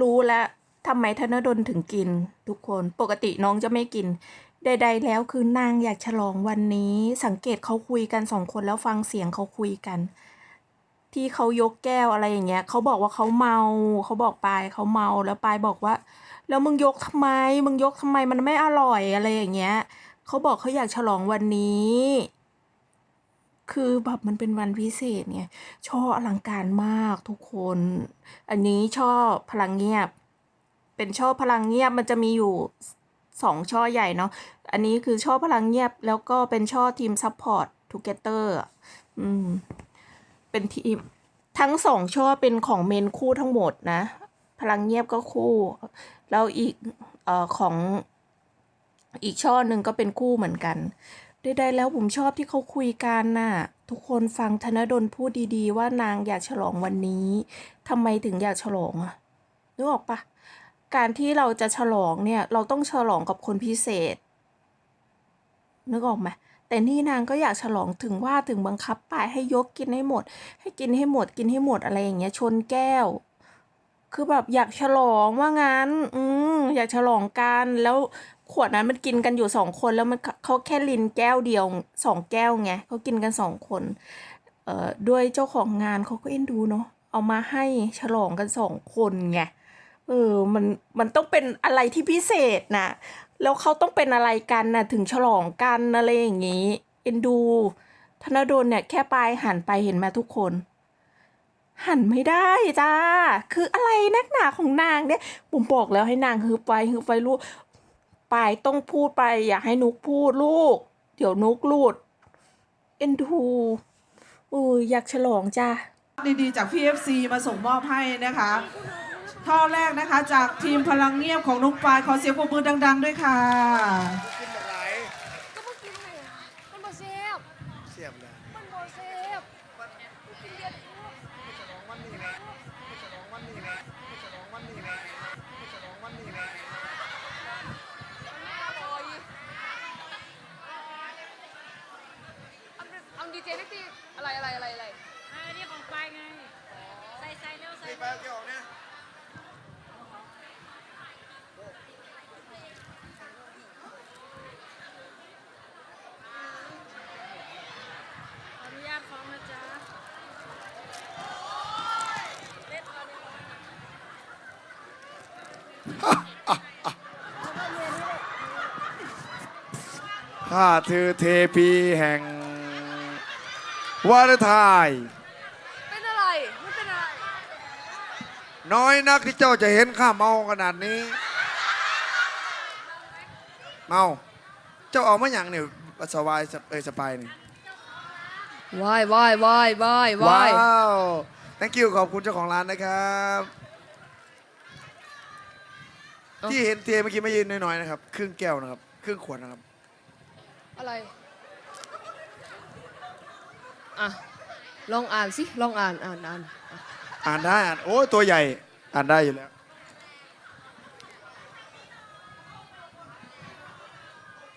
รู้แล้วทำไมธนดลถึงกิน ทุกคนปกติน้องจะไม่กิน ใด ๆ แล้วคือนางอยากฉลองวันนี้ สังเกตเขาคุยกันสองคนแล้วฟังเสียงเขาคุยกัน ที่เขายกแก้วอะไรอย่างเงี้ยเขาบอกว่าเขาเมา เขาบอกปายเขาเมาแล้วปายบอกว่า แล้วมึงยกทำไม มึงยกทำไมมันไม่อร่อยอะไรอย่างเงี้ยเขาบอกเขาอยากฉลองวันนี้ คือแบบมันเป็นวันพิเศษไงช่ออลังการมากทุกคน อันนี้ช่อพลังเงียบ เป็นช่อพลังเงียบมันจะมีอยู่สองช่อใหญ่เนาะ อันนี้คือช่อพลังเงียบ แล้วก็เป็นช่อทีมซัพพอร์ตทูเกเตอร์อืม เป็นทีม ทั้งสองช่อเป็นของเมนคู่ทั้งหมดนะ พลังเงียบก็คู่ แล้วอีกเอ่อของอีกช่อหนึ่งก็เป็นคู่เหมือนกัน ใดๆแล้วผมชอบที่เขาคุยกันน่ะ ทุกคนฟังธนดลพูดดีๆ ว่านางอยากฉลองวันนี้ทำไมถึงอยากฉลองอะนึกออกปะการที่เราจะฉลองเนี่ยเราต้องฉลองกับคนพิเศษ นึกออกไหมแต่นี่นางก็อยากฉลองถึงว่าถึงบังคับปายให้ยกกินให้หมด ให้กินให้หมดกินให้หมดอะไรอย่างเงี้ย ชนแก้ว คือแบบอยากฉลองว่างั้น อืมอยากฉลองกันแล้ว ขวดนั้นมันกินกันอยู่สองคนแล้วมันเขาแค่ลินแก้วเดียวสองแก้วไงเขากินกันสองคนเอ่อด้วยเจ้าของงานเขาก็เอ็นดูเนาะเอามาให้ฉลองกันสองคนไงเออมันมันต้องเป็นอะไรที่พิเศษนะแล้วเขาต้องเป็นอะไรกันนะถึงฉลองกันอะไรอย่างงี้เอ็นดู ธนดลเนี่ยแค่ปลายหันไปเห็นไหมทุกคน หันไม่ได้จ้า คืออะไรนักหนาของนางเนี่ยผมบอกแล้วให้นางฮือไปฮือไปลูก ปลายต้องพูดไป อย่าให้นุกพูดลูก เดี๋ยวนุกหลุด เอ็นดูอุ้ยอยากฉลองจ้าดีๆ จาก PFC มาส่งมอบให้นะคะ ท่อแรกนะคะจากทีมพลังเงียบของนุกปายขอเสียงปรบมือดัง ๆ ด้วยค่ะกินแบบไหนก็มากินเลยมันบ่เซฟเสียบเลยมันบ่เซฟกินเรียนรู้ไม่ฉลองวันนี้ไงไม่ฉลองวันนี้ไงไม่ฉลองวันนี้ไงไม่ฉลองวันนี้ไง อร่อยเอา เป็นเอาดีเจนิกตี้อะไรอะไรอะไรอะไรอันนี้ของไปไง ใส่ใส่เร็วใส่นี่ไปเอาเกี่ยวเนี่ยขออนุญาตฟ้องนะจ๊ะข้าคือเทพีแห่ง วาเลนไทน์เป็นอะไรไม่เป็นอะไร น้อยนักที่เจ้าจะเห็นข้าเมาขนาดนี้ เมา เจ้าออกมาอย่างเนี่ยสวายเอ้ยสปายนี่วายวายวายวายวาว้ายว thank you ขอบคุณเจ้าของร้านนะครับ ที่เห็นเทเมื่อกี้ไม่ยืนน้อยๆนะครับ ครึ่งแก้วนะครับ ครึ่งขวดนะครับ อะไร อะลองอ่านสิลองอ่านอ่านอ่านอะอ่านได้อ่านโอ้ยตัวใหญ่ อ่านได้อยู่แล้ว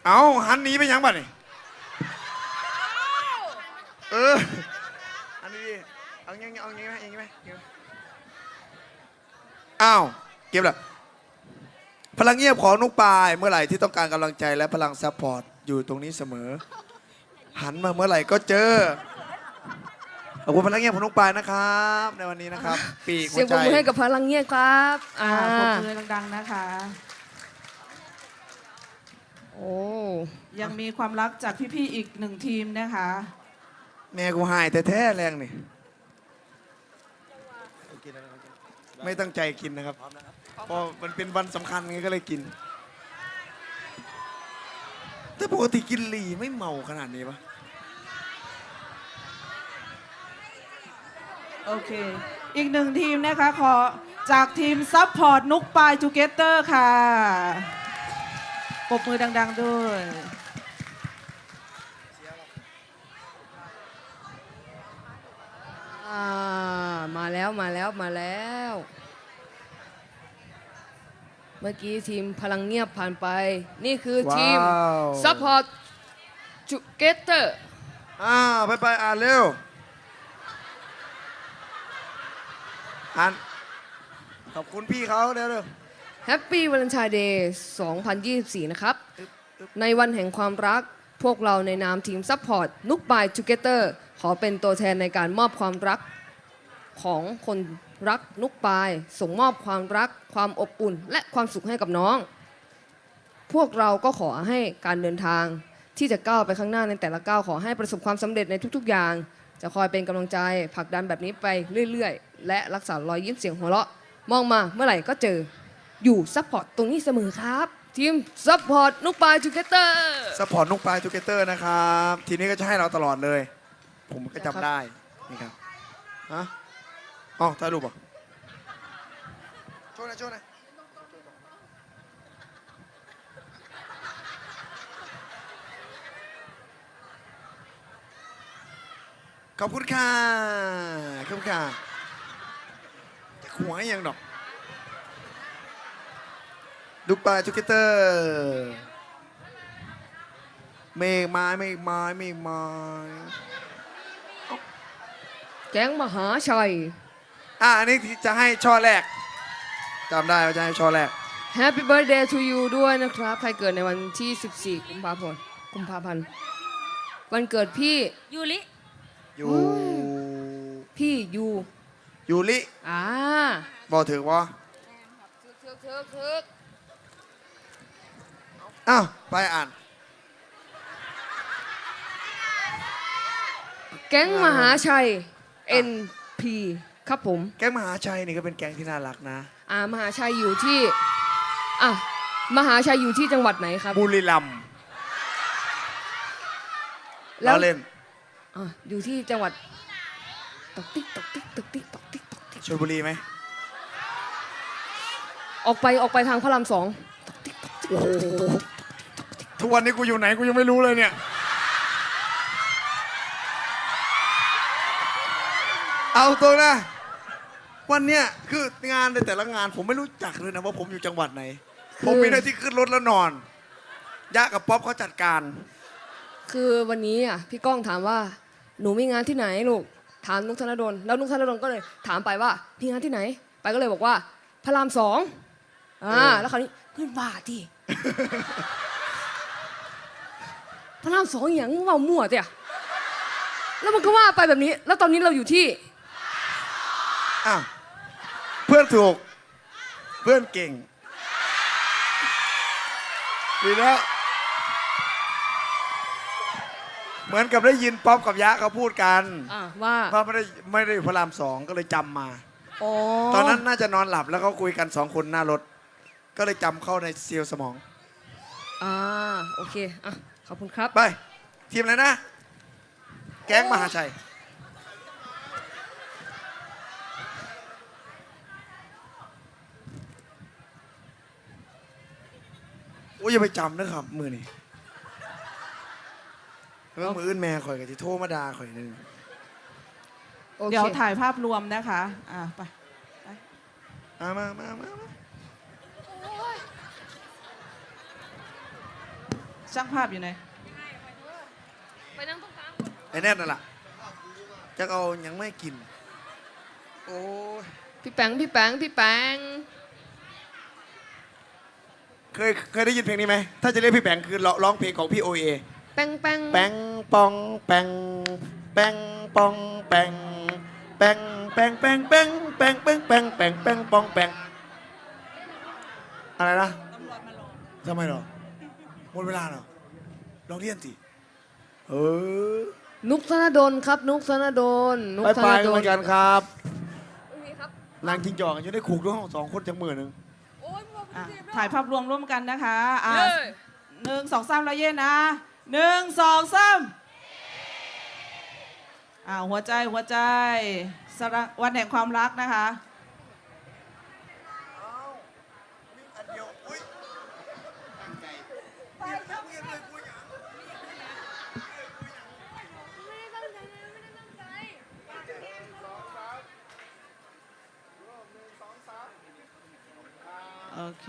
เอาหันหนีไปยังบ้านี่เอออันนี้ดิเอาอย่างงี้เอาอย่างงี้ไหมอย่างงี้ไหมอย่างงี้ไหมอ้าวเก็บละพลังเงียบของนุกปายเมื่อไหร่ที่ต้องการกำลังใจและพลังซัพพอร์ตอยู่ตรงนี้เสมอ หันมาเมื่อไหร่ก็เจอ ขอบคุณพลังเงียบของนุกปายนะครับ ในวันนี้นะครับ ปีกหัเสียวงปใจรบมือให้กับพลังเงียบครับอ่าอ่าปรบมือดังๆนะคะ โอ้ยังมีความรักจากพี่ๆอีกหนึ่งทีมนะคะ แม่กูหายแต่แท้ๆแรงนี่ไม่ตั้งใจกินนะครับเพราะมันเป็นวันสำคัญไงก็เลยกิน แต่ปกติกินหลีไม่เมาขนาดนี้ปะ โอเค อีกหนึ่งทีมนะคะ ขอจากทีมซัพพอร์ตนุกปายจูเกเตอร์ค่ะปรบมือดัง ๆ ด้วย อ่า มาแล้วมาแล้วมาแล้ว เมื่อกี้ทีมพลังเงียบผ่านไป นี่คือทีมว้าว Support Together อ้าวไปไปๆอ่านเร็ว อ่านขอบคุณพี่เขาเร็วเร็ว Happy Valentine Day 2024 นะครับ ในวันแห่งความรัก พวกเราในนามทีมซัพพอร์ตนุกบายทูเกเตอร์ขอเป็นตัวแทนในการมอบความรักของคนรักนุกปาย ส่งมอบความรัก ความอบอุ่น และความสุขให้กับน้อง พวกเราก็ขอให้การเดินทาง ที่จะก้าวไปข้างหน้าในแต่ละก้าวขอให้ประสบความสำเร็จในทุกๆอย่าง จะคอยเป็นกำลังใจผลักดันแบบนี้ไปเรื่อย ๆ และรักษารอยยิ้มเสียงหัวเราะ มองมาเมื่อไหร่ก็เจอ อยู่ซัพพอร์ตตรงนี้เสมอครับ ทีมซัพพอร์ตนุกปายทูเกเตอร์ สปอร์ตนุกปลายทูเกเตอร์นะครับ ทีนี้ก็จะให้เราตลอดเลย ผมก็จำได้ นี่ครับฮะอ๋อถ่ายรูปเหรอะช่วยหนะช่วยหนะขอบคุณค่ะ ขอบคุณค่ะจะ หัวยังดอกดุกปลายทูเกเตอร์เมฆไม้เมฆไม้เมฆไม้แก๊งมหาชัย อะอันนี้ที่จะให้ช่อแรกจำได้ว่าจะให้ช่อแรก Happy Birthday to you ด้วยนะครับ ใครเกิดในวันที่ 14 กุมภาพันธ์กุมภาพันธ์วันเกิดพี่ ยูริ อยู่ พี่ยู ยูริอ่าบอกถึงว่าทึกทึกทึกทึกอ้าวไปอ่าน แก๊งมหาชัย NP ครับผม แก๊งมหาชัยนี่ก็เป็นแก๊งที่น่ารักนะ อ่ามหาชัยอยู่ที่อะมหาชัยอยู่ที่จังหวัดไหนครับ บุรีรัมย์แล้แล้ววเล่น อะอยู่ที่จังหวัดตอกติ๊กตอกติ๊ก ชลบุรีไหมออกไปออกไปทางพระรามสองโอ้โหทุกวันนี้กูอยู่ไหนกูยังไม่รู้เลยเนี่ย เอาตรงนะ วันเนี้ยคืองานในแต่ละงาน ผมไม่รู้จักเลยนะว่าผมอยู่จังหวัดไหน ผมมีหน้าที่ขึ้นรถแล้วนอนยะกับป๊อปเขาจัดการ คือวันนี้อะพี่ก้องถามว่า หนูมีงานที่ไหนลูก ถามนุกธนดลแล้วนุกธนดลก็เลยถามไปว่าพี่งานที่ไหน ไปก็เลยบอกว่า พระรามสองอ่าแล้วคราวนี้เพื่อนบ้าที่ พระรามสองอย่างเว่ามั่วเตี่ยแล้วมันก็ว่าไปแบบนี้ แล้วตอนนี้เราอยู่ที่อ้าวเพื่อนถูก เพื่อนเก่ง ดีแล้ว เหมือนกับได้ยินป๊อปกับยะเขาพูดกันอ่าว่าว่าไม่ได้ไม่ได้อยู่พระรามสองก็เลยจำมาอ๋อตอนนั้นน่าจะนอนหลับแล้วเขาคุยกันสองคนหน้ารถ ก็เลยจำเข้าในเซลล์สมอง อ่าโอเคอะขอบคุณครับ ไป ทีมอะไรนะ แก๊งมหาชัย โอ้ยอย่าไปจำนะครับมือนี่ แล้วมืออื่นแม่ข่อยกับที่โทรมาดาข่อยนึงโอเคเดี๋ยวถ่ายภาพรวมนะคะ อ่าไปมามามามามาช่างภาพอยู่ไหน ไปนั่งตรงกลางไอ้แน่นนั่นแหละจะเอาหยังไม่กิน โอ้ยพี่แปงพี่แปงพี่แปงเคยเคยได้ยินเพลงนี้ไหมถ้าจะเรียกพี่แปงคือร้องเพลงของพี่โอเอ แปงแปงแปงปองแปงแปงปองแปงแปงแปงแปงแปงแปงแปงแปงแปงแปงปองแปงอะไรนะทำไมหรอหมดเวลาเหรอลองเรียนสิเออนุกธนดลครับ นุกธนดลนุกไปธไปนกันดเหมืลอนกันครับไม่มีครับนางจิงจอกอยู่ในคุกด้วยห้องสองคนจังหมื่นหนึ่งโอ้ยพวกอะถ่ายภาพรวมร่วมกันนะคะอ่าเย้หนึ่งสองสามแล้วเย็นนะ หนึ่งสองสามอ่าหัวใจหัวใจสระวันแห่งความรักนะคะโอเค